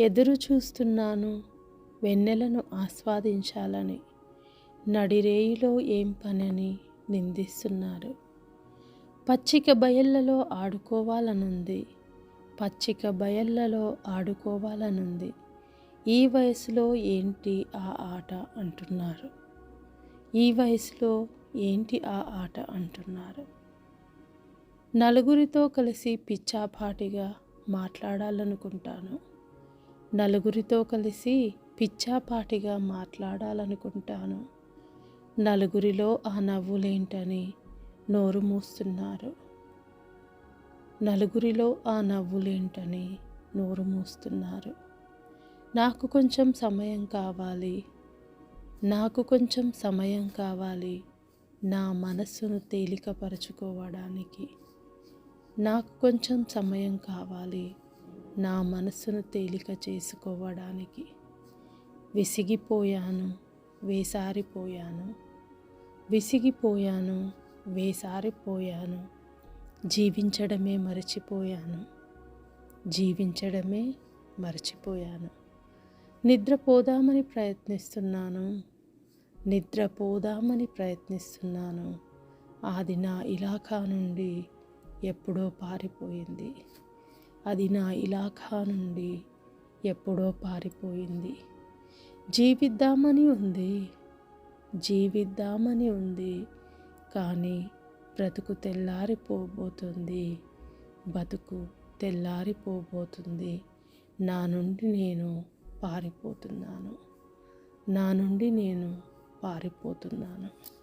ఎదురు చూస్తున్నాను వెన్నెలను ఆస్వాదించాలని. నడిరేయిలో ఏం పనని నిందిస్తున్నారు పచ్చిక బయళ్ళలో ఆడుకోవాలనుంది. పచ్చిక బయళ్ళలో ఆడుకోవాలనుంది. ఈ వయసులో ఏంటి ఆ ఆట అంటున్నారు. ఈ వయసులో ఏంటి ఆ ఆట అంటున్నారు. నలుగురితో కలిసి పిచ్చాపాటిగా మాట్లాడాలనుకుంటాను. నలుగురితో కలిసి పిచ్చాపాటిగా మాట్లాడాలనుకుంటాను. నలుగురిలో ఆ నవ్వులేంటని నోరు మూస్తున్నారు. నలుగురిలో ఆ నవ్వులేంటని నోరు మూస్తున్నారు. నాకు కొంచెం సమయం కావాలి. నాకు కొంచెం సమయం కావాలి. నా మనస్సును తేలికపరచుకోవడానికి. నాకు కొంచెం సమయం కావాలి. నా మనస్సును తేలిక చేసుకోవడానికి విసిగిపోయాను వేసారిపోయాను విసిగిపోయాను వేసారిపోయాను జీవించడమే మరచిపోయాను జీవించడమే మరచిపోయాను. నిద్రపోదామని ప్రయత్నిస్తున్నాను నిద్రపోదామని ప్రయత్నిస్తున్నాను. అది నా ఇలాఖా నుండి ఎప్పుడో పారిపోయింది. అది నా ఇలాఖా నుండి ఎప్పుడో పారిపోయింది. జీవిద్దామని ఉంది. జీవిద్దామని ఉంది. కానీ బ్రతుకు తెల్లారిపోబోతుంది. బతుకు తెల్లారిపోబోతుంది. నా నుండి నేను పారిపోతున్నాను. నా నుండి నేను పారిపోతున్నాను.